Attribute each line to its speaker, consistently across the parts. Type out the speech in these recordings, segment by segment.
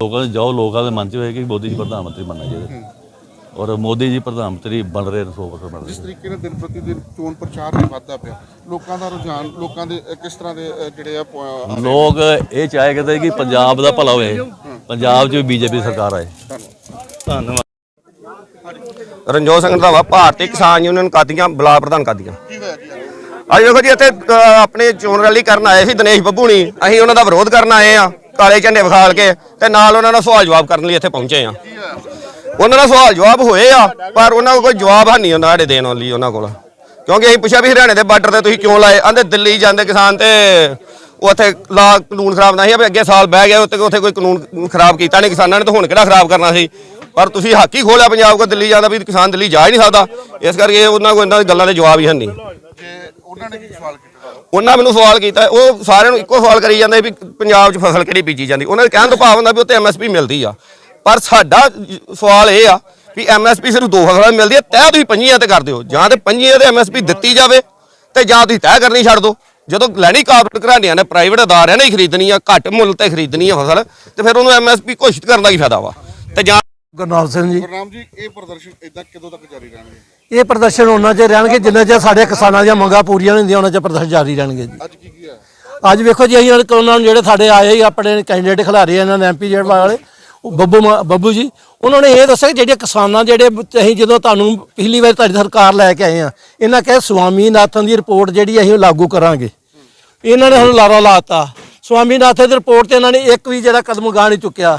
Speaker 1: ਲੋਕਾਂ ਦੇ ਜਾਓ ਲੋਕਾਂ ਦੇ ਮਨ 'ਚ ਹੋਏ ਕਿ ਮੋਦੀ ਜੀ ਪ੍ਰਧਾਨ ਮੰਤਰੀ ਬਣਨਾ ਚਾਹੀਦਾ। ਔਰ ਮੋਦੀ ਜੀ ਪ੍ਰਧਾਨ ਮੰਤਰੀ ਬਣ ਰਹੇ ਨੇ 100% ਬਣ ਰਹੇ
Speaker 2: ਜਿਸ ਤਰੀਕੇ ਨਾਲ ਦਿਨ ਪ੍ਰਤੀ ਦਿਨ ਚੋਣ ਪ੍ਰਚਾਰ ਵੀ ਵੱਧਦਾ ਪਿਆ। ਲੋਕਾਂ ਦਾ ਰੁਝਾਨ ਲੋਕਾਂ ਦੇ ਕਿਸ ਤਰ੍ਹਾਂ ਦੇ ਜਿਹੜੇ ਆ
Speaker 1: ਨੇ। ਲੋਕ ਇਹ ਚਾਹੇ ਕਰਦੇ ਕਿ ਪੰਜਾਬ ਦਾ ਭਲਾ ਹੋਵੇ ਪੰਜਾਬ 'ਚ ਵੀ ਬੀਜੇਪੀ ਸਰਕਾਰ ਆਏ। ਧੰਨਵਾਦ।
Speaker 3: ਰਣਜੋਤ ਸਿੰਘ ਰੰਧਾਵਾ ਭਾਰਤੀ ਕਿਸਾਨ ਯੂਨੀਅਨ ਕਾਦੀਆਂ ਬਲਾਕ ਪ੍ਰਧਾਨ ਕਾਦੀਆਂ? ਅੱਜ ਦੇਖੋ ਜੀ ਇੱਥੇ ਆਪਣੇ ਚੋਣ ਰੈਲੀ ਕਰਨ ਆਏ ਸੀ ਦਿਨੇਸ਼ ਬੱਬੂ ਨਹੀਂ ਅਸੀਂ ਉਹਨਾਂ ਦਾ ਵਿਰੋਧ ਕਰਨ ਆਏ ਆ। ਕਾਲੇ ਝੰਡੇ ਵਿਖਾਲ ਕੇ ਤੇ ਨਾਲ ਉਹਨਾਂ ਨਾਲ ਸਵਾਲ ਜਵਾਬ ਕਰਨ ਲਈ ਇੱਥੇ ਪਹੁੰਚੇ ਆ ਉਹਨਾਂ ਨਾਲ ਸਵਾਲ ਜਵਾਬ ਹੋਏ ਆ, ਪਰ ਉਹਨਾਂ ਕੋਲ ਕੋਈ ਜਵਾਬ ਹੈ ਨਹੀਂ ਉਹਨਾਂ ਸਾਡੇ ਦੇਣ ਲਈ ਉਹਨਾਂ ਕੋਲ। ਕਿਉਂਕਿ ਅਸੀਂ ਪੁੱਛਿਆ ਵੀ ਹਰਿਆਣੇ ਦੇ ਬਾਰਡਰ ਤੇ ਤੁਸੀਂ ਕਿਉਂ ਲਾਏ? ਆਂਦੇ ਦਿੱਲੀ ਜਾਂਦੇ ਕਿਸਾਨ ਤੇ ਉੱਥੇ ਲਾ ਕਾਨੂੰਨ ਖਰਾਬ ਨਹੀਂ ਆ ਵੀ ਅੱਗੇ ਸਾਲ ਬਹਿ ਗਿਆ ਉੱਥੇ ਉੱਥੇ ਕੋਈ ਕਾਨੂੰਨ ਖਰਾਬ ਕੀਤਾ ਨਹੀਂ, ਕਿਸਾਨਾਂ ਨੇ ਤਾਂ ਹੁਣ ਕਿਹੜਾ ਖਰਾਬ ਕਰਨਾ ਸੀ? ਪਰ ਤੁਸੀਂ ਹੱਕ ਹੀ ਖੋਲਿਆ ਪੰਜਾਬ ਕੋ ਦਿੱਲੀ ਜਾਂਦਾ ਵੀ ਕਿਸਾਨ ਦਿੱਲੀ ਜਾ ਹੀ ਨਹੀਂ ਸਕਦਾ। ਇਸ ਕਰਕੇ ਉਹਨਾਂ ਕੋਲ ਇਹਨਾਂ ਗੱਲਾਂ ਦੇ ਜਵਾਬ ਹੀ ਹੈ ਨਹੀਂ।
Speaker 2: ਜੇ ਉਹਨਾਂ ਨੇ ਕੀ ਸਵਾਲ ਕੀਤਾ?
Speaker 3: ਉਹਨਾਂ ਮੈਨੂੰ ਸਵਾਲ ਕੀਤਾ ਉਹ ਸਾਰਿਆਂ ਨੂੰ ਇੱਕੋ ਸਵਾਲ ਕਰੀ ਜਾਂਦੇ ਵੀ ਪੰਜਾਬ 'ਚ ਫਸਲ ਕਿਹੜੀ ਬੀਜੀ ਜਾਂਦੀ। ਉਹਨਾਂ ਦੇ ਕਹਿਣ ਤੋਂ ਭਾਵ ਹੁੰਦਾ ਵੀ ਉੱਥੇ ਐਮਐਸਪੀ ਮਿਲਦੀ ਆ। ਪਰ ਸਾਡਾ ਸਵਾਲ ਇਹ ਆ ਵੀ ਐਮਐਸਪੀ ਸਿਰਫ ਦੋ ਫਸਲਾਂ ਮਿਲਦੀ ਹੈ ਤੈਅ ਤੁਸੀਂ ਪੰਜੀਆਂ ਤੇ ਕਰ ਦਿਓ। ਜਾਂ ਤੇ ਪੰਜੀਆਂ ਤੇ ਐਮਐਸਪੀ ਦਿੱਤੀ ਜਾਵੇ ਤੇ ਜਾਂ ਤੁਸੀਂ ਤੈਅ ਕਰਨੀ ਛੱਡ ਦਿਓ। ਜਦੋਂ ਲੈਣੀ ਕਾਰਪੋਰੇਟ ਘਰਾਣਿਆਂ ਨੇ ਪ੍ਰਾਈਵੇਟ ਅਦਾਰਿਆਂ ਨੇ ਹੀ ਖਰੀਦਣੀ ਆ ਘੱਟ ਮੁੱਲ ਤੇ ਖਰੀਦਣੀ ਆ ਫਸਲ ਤੇ ਫਿਰ ਉਹਨੂੰ ਐਮਐਸਪੀ ਘੋਸ਼ਿਤ ਕਰਨ ਦਾ ਕੀ ਫਾਇਦਾ ਵਾ? ਤੇ ਜਾਂ
Speaker 4: ਗੁਰਨਾਮ ਸਿੰਘ ਜੀ।
Speaker 2: ਗੁਰਨਾਮ ਜੀ ਇਹ ਪ੍ਰਦਰਸ਼ਨ ਇਦਾਂ ਕਦੋਂ ਤੱਕ ਜਾਰੀ ਰਹਿਣਗੇ?
Speaker 4: ਇਹ ਪ੍ਰਦਰਸ਼ਨ ਉਹਨਾਂ ਚ ਰਹਿਣਗੇ ਜਿੰਨਾ ਚਿਰ ਸਾਡੇ ਕਿਸਾਨਾਂ ਦੀਆਂ ਮੰਗਾਂ ਪੂਰੀਆਂ ਨਹੀਂ ਹੁੰਦੀਆਂ ਉਹਨਾਂ ਚ ਪ੍ਰਦਰਸ਼ਨ ਜਾਰੀ ਰਹਿਣਗੇ ਜੀ।
Speaker 2: ਅੱਜ ਕੀ ਕੀ ਹੋਇਆ?
Speaker 4: ਅੱਜ ਵੇਖੋ ਜੀ ਅਸੀਂ ਉਹਨਾਂ ਨੂੰ ਜਿਹੜੇ ਸਾਡੇ ਆਏ ਸੀ ਆਪਣੇ ਕੈਂਡੀਡੇਟ ਖਿਲਾਰੇ ਇਹਨਾਂ ਨੇ ਐਮਪੀ ਜਿਹੜੇ ਵਾਲੇ ਉਹ ਬੱਬੂ ਬੱਬੂ ਜੀ ਉਹਨਾਂ ਨੇ ਇਹ ਦੱਸਿਆ ਕਿ ਜਿਹੜੇ ਕਿਸਾਨਾਂ ਜਿਹੜੇ ਅਸੀਂ ਜਦੋਂ ਤੁਹਾਨੂੰ ਪਿਛਲੀ ਵਾਰ ਤੁਹਾਡੀ ਸਰਕਾਰ ਲੈ ਕੇ ਆਏ ਆ ਇਹਨਾਂ ਕਹੇ ਸਵਾਮੀਨਾਥਨ ਦੀ ਰਿਪੋਰਟ ਜਿਹੜੀ ਅਸੀਂ ਲਾਗੂ ਕਰਾਂਗੇ। ਇਹਨਾਂ ਨੇ ਸਾਨੂੰ ਲਾਰਾ ਲਾਤਾ ਸਵਾਮੀਨਾਥਨ ਦੀ ਰਿਪੋਰਟ ਤੇ ਇਹਨਾਂ ਨੇ ਇੱਕ ਵੀ ਜਿਹੜਾ ਕਦਮ ਗਾਹ ਨਹੀਂ ਚੁੱਕਿਆ।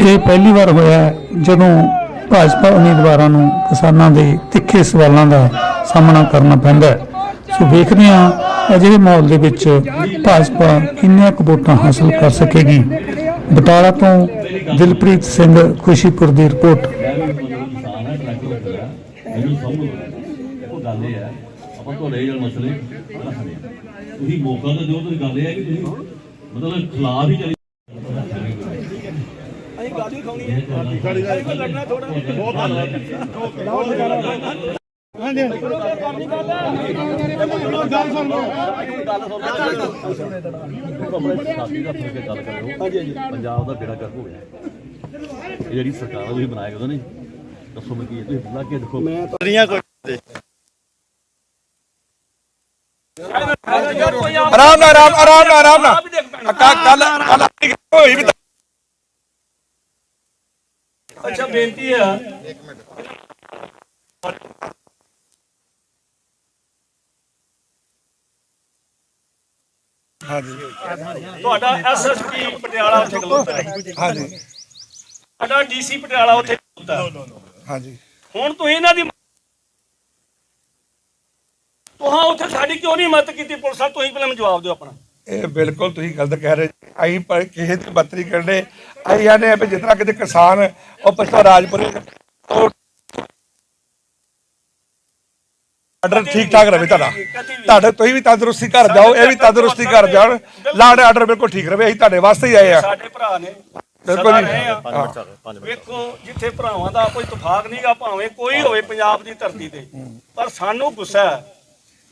Speaker 5: ਇਹ ਪਹਿਲੀ ਵਾਰ ਹੋਇਆ ਜਦੋਂ ਭਾਜਪਾ ਉਮੀਦਵਾਰਾਂ ਨੂੰ ਕਿਸਾਨਾਂ ਦੇ ਤਿੱਖੇ ਸਵਾਲਾਂ ਦਾ ਸਾਹਮਣਾ ਕਰਨਾ ਪੈਂਦਾ ਹੈ। ਸੋ ਵੇਖਦੇ ਹਾਂ, ਅਜਿਹੇ ਮਾਹੌਲ ਦੇ ਵਿੱਚ ਭਾਜਪਾ ਕਿੰਨੀਆਂ ਕੁ ਵੋਟਾਂ ਹਾਸਲ ਕਰ ਸਕੇਗੀ। ਬਟਾਲਾ ਤੋਂ ਦਿਲਪ੍ਰੀਤ ਸਿੰਘ ਖੁਸ਼ੀਪੁਰ ਦੀ ਰਿਪੋਰਟ।
Speaker 1: ਮੈਨੂੰ ਸਮਝ ਉਹ ਗੱਲ ਮਸਲੇ ਤੁਸੀਂ ਮੌਕਾ ਤਾਂ ਦਿਓ ਤੁਸੀਂ ਗੱਲ ਇਹ ਹੈ ਕਿ ਤੁਸੀਂ ਮਤਲਬ ਖਿਲਾਫ ਹੀ ਚਲੀ ਆਪਣੇ ਸਾਥੀ ਦਾ ਫ਼ਰਕ ਗੱਲ ਕਰਿਓ ਪੰਜਾਬ ਦਾ ਬੇੜਾ ਕਰ ਹੋ ਗਿਆ ਇਹ ਜਿਹੜੀ ਸਰਕਾਰ ਤੁਸੀਂ ਬਣਾਇਆ ਉਹਦਾ ਨਹੀਂ ਦੱਸੋ ਮੈਂ ਕੀ ਹੈ ਤੁਸੀਂ ਲੱਗ ਕੇ ਦੇਖੋ
Speaker 6: ਆਰਾਮ ਨਾਲ ਆਰਾਮ ਆਰਾਮ ਨਾਲ ਆਰਾਮ ਨਾਲ ਕੱਲ ਕੱਲ ਹੋਈ ਵੀ
Speaker 7: ਬੇਨਤੀ ਆ। ਹਾਂਜੀ। ਤੁਹਾਡਾ ਐਸਐਸਪੀ ਪਟਿਆਲਾ ਉੱਥੇ ਖਲੋਤਾ ਹੈ।
Speaker 6: ਹਾਂਜੀ।
Speaker 7: ਤੁਹਾਡਾ ਡੀਸੀ ਪਟਿਆਲਾ ਉੱਥੇ ਖਲੋਤਾ
Speaker 6: ਹਾਂਜੀ।
Speaker 7: ਹੁਣ ਤੁਸੀਂ ਇਹਨਾਂ ਦੀ ਤੁਹਾਂ ਉੱਥੇ ਸਾਡੀ ਕਿਉਂ ਨਹੀਂ ਮਦਦ ਕੀਤੀ ਪੁਲਿਸ ਵਾਲ? ਤੁਸੀਂ ਪਹਿਲਾਂ ਜਵਾਬ ਦਿਓ ਆਪਣਾ।
Speaker 6: ਇਹ ਬਿਲਕੁਲ ਤੁਸੀਂ ਗਲਤ ਕਹਿ ਰਹੇ। ਅਸੀਂ ਪਰ ਕਿਸੇ ਦੀ ਬੱਤਰੀ ਕਰਨੇ ਅਸੀਂ ਆਨੇ ਆ ਵੀ ਜਿਤਨਾ ਕਿਤੇ ਕਿਸਾਨ ਉਹ ਪਿਛਲਾ ਰਾਜਪੁਰੇ ਉਹ ਆਰਡਰ ਠੀਕ ਠਾਕ ਰਵੇ ਤੁਹਾਡਾ ਤੁਹਾਡੇ ਤੁਸੀਂ ਵੀ ਤੰਦਰੁਸਤੀ ਘਰ ਜਾਓ ਇਹ ਵੀ ਤੰਦਰੁਸਤੀ ਘਰ ਜਾਣ ਲਾਡ ਆਰਡਰ ਬਿਲਕੁਲ ਠੀਕ ਰਵੇ ਅਸੀਂ ਤੁਹਾਡੇ ਵਾਸਤੇ ਹੀ ਆਏ ਆ
Speaker 7: ਸਾਡੇ ਭਰਾ ਨੇ
Speaker 6: ਬਿਲਕੁਲ
Speaker 7: ਸਦਾ
Speaker 6: ਜੀ।
Speaker 7: ਰਹੇ ਆ।
Speaker 6: ਹਾਂ।
Speaker 7: ਵੇਖੋ ਜਿੱਥੇ ਭਰਾਵਾਂ ਦਾ ਕੋਈ ਇਤਫਾਕ ਨਹੀਂਗਾ ਭਾਵੇਂ ਕੋਈ ਹੋਵੇ ਪੰਜਾਬ ਦੀ ਧਰਤੀ ਤੇ ਪਰ ਸਾਨੂੰ ਗੁੱਸਾ ਹੈ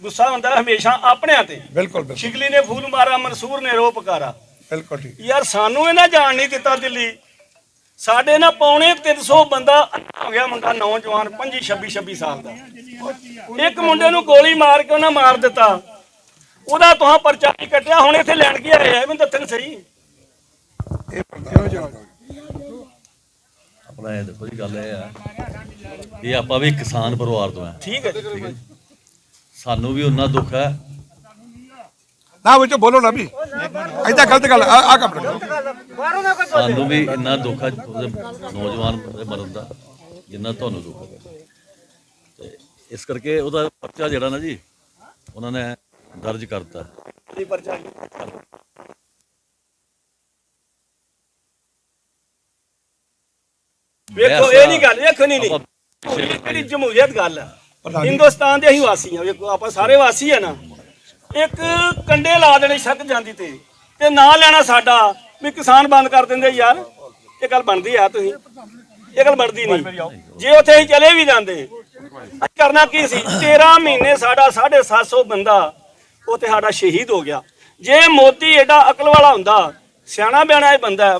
Speaker 7: ਗੁੱਸਾ ਹੁੰਦਾ ਹਮੇਸ਼ਾ ਆਪਣਿਆਂ ਤੇ।
Speaker 6: ਬਿਲਕੁਲ ਬਿਲਕੁਲ।
Speaker 7: ਸ਼ਿਕਲੀ ਨੇ ਫੂਲ ਮਾਰਾ ਮਨਸੂਰ ਨੇ ਰੋ ਪਕਾਰਾ
Speaker 6: ਬਿਲਕੁਲ ਠੀਕ।
Speaker 7: ਯਾਰ ਸਾਨੂੰ ਇਹਨਾਂ ਜਾਣ ਨਹੀਂ ਦਿੱਤਾ ਦਿੱਲੀ। ਸਾਡੇ ਨਾਲ ਪੌਣੇ 300 ਬੰਦਾ ਹੋ ਗਿਆ ਮੁੰਡਾ ਨੌਜਵਾਨ 25 26 26 ਸਾਲ ਦਾ। ਇੱਕ ਮੁੰਡੇ ਨੂੰ ਗੋਲੀ ਮਾਰ ਕੇ ਉਹਨਾਂ ਮਾਰ ਦਿੱਤਾ। ਉਹਦਾ ਤੁਹਾਂ ਪਰਚਾ ਨਹੀਂ ਕੱਟਿਆ ਹੁਣ ਇੱਥੇ ਲੈਣ ਕੇ ਆਏ ਆ ਮੈਨੂੰ ਦੱਸਣ ਸਹੀ।
Speaker 1: ਆਪਣਾ ਇਹ ਦੇਖੋ ਜੀ ਗੱਲ ਇਹ ਹੈ ਇਹ ਆਪਾਂ ਵੀ ਕਿਸਾਨ ਪਰਿਵਾਰ ਤੋਂ ਆ।
Speaker 7: ਠੀਕ ਹੈ ਜੀ।
Speaker 1: ਸਾਨੂੰ ਵੀ ਉਹਨਾਂ ਦੁੱਖ ਹੈ।
Speaker 6: ਨਾ ਵਿੱਚੋਂ ਬੋਲੋ ਨਾ ਵੀ। ਐਦਾਂ ਗਲਤ ਗੱਲ ਆ ਆ ਕੰਮ ਕਰੋ।
Speaker 1: ਸਾਨੂੰ ਵੀ ਇੰਨਾ ਦੁੱਖ ਹੈ ਉਹਦੇ ਨੌਜਵਾਨ ਦੇ ਮਰਨ ਦਾ ਜਿੰਨਾ ਤੁਹਾਨੂੰ ਦੁੱਖ ਹੈ। ਤੇ ਇਸ ਕਰਕੇ ਉਹਦਾ ਪਰਚਾ ਜਿਹੜਾ ਨਾ ਜੀ ਉਹਨਾਂ ਨੇ ਦਰਜ ਕਰਤਾ।
Speaker 7: ਦੀ ਪਰਚਾ ਵੇਖੋ ਇਹ ਨਹੀਂ ਗੱਲ ਵੇਖੋ ਨਹੀਂ। ਨਹੀਂ ਜਿਹੜੀ ਜਮਹੂਰੀਅਤ ਗੱਲ ਹੈ? ਹਿੰਦੁਸਤਾਨ ਦੇ ਅਸੀਂ ਵਾਸੀ ਆ, ਵੇਖੋ, ਆਪਾਂ ਸਾਰੇ ਵਾਸੀ ਆ ਨਾ। ਇੱਕ ਕੰਡੇ ਲਾ ਦੇਣੇ ਛੱਕ ਜਾਂਦੀ ਤੇ ਤੇ ਨਾਂ ਲੈਣਾ ਸਾਡਾ, ਵੀ ਕਿਸਾਨ ਬੰਦ ਕਰ ਦਿੰਦੇ ਯਾਰ। ਇਹ ਗੱਲ ਬਣਦੀ ਆ ਤੁਸੀਂ। ਇਹ ਗੱਲ ਬਣਦੀ ਨਹੀਂ। ਜੇ ਉੱਥੇ ਅਸੀਂ ਚਲੇ ਵੀ ਜਾਂਦੇ, ਅਸੀਂ ਕਰਨਾ ਕੀ ਸੀ? 13 ਮਹੀਨੇ ਸਾਡਾ 750 ਬੰਦਾ, ਉੱਥੇ ਸਾਡਾ ਸ਼ਹੀਦ ਹੋ ਗਿਆ। ਜੇ ਮੋਦੀ ਐਡਾ ਅਕਲ ਵਾਲਾ ਹੁੰਦਾ, ਸਿਆਣਾ ਬਿਆਣਾ ਇਹ ਬੰਦਾ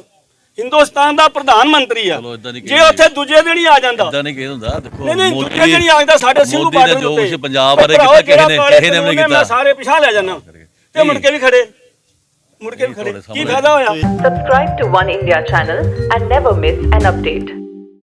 Speaker 7: ਹਿੰਦੁਸਤਾਨ ਦਾ ਪ੍ਰਧਾਨ ਮੰਤਰੀ ਆ।
Speaker 1: ਚਲੋ ਏਦਾਂ ਨਹੀਂ
Speaker 7: ਜੇ। ਉੱਥੇ ਦੂਜੇ ਦਿਨ ਹੀ ਆ ਜਾਂਦਾ।
Speaker 1: ਇਦਾਂ ਨਹੀਂ ਕਹਿੰਦਾ ਹੁੰਦਾ ਦੇਖੋ
Speaker 7: ਨਹੀਂ ਨਹੀਂ
Speaker 1: ਮੋਦੀ
Speaker 7: ਦੂਜੇ ਦਿਨ ਹੀ ਆ ਜਾਂਦਾ ਸਾਡੇ ਸਿੰਘੂ
Speaker 1: ਮੋਦੀ ਦਾ
Speaker 7: ਬਾਰਡਰ
Speaker 1: ਜੋ
Speaker 7: ਉੱਤੇ।
Speaker 1: ਕੁਛ ਪੰਜਾਬ ਬਾਰੇ ਕੀਤਾ ਕਿਸੇ ਨੇ ਕਿਸੇ ਨੇ ਵੀ ਨਹੀਂ
Speaker 7: ਮੈਂ
Speaker 1: ਕੀਤਾ।
Speaker 7: ਸਾਰੇ ਪਿਛਾ ਲੈ ਜਾਣਾ ਤੇ ਮੁੜ ਕੇ ਵੀ ਖੜੇ। ਮੁੜ ਕੇ ਵੀ ਖੜੇ। ਕੀ। ਫਾਇਦਾ ਹੋਇਆ?
Speaker 8: Subscribe to One India channel and never miss an update.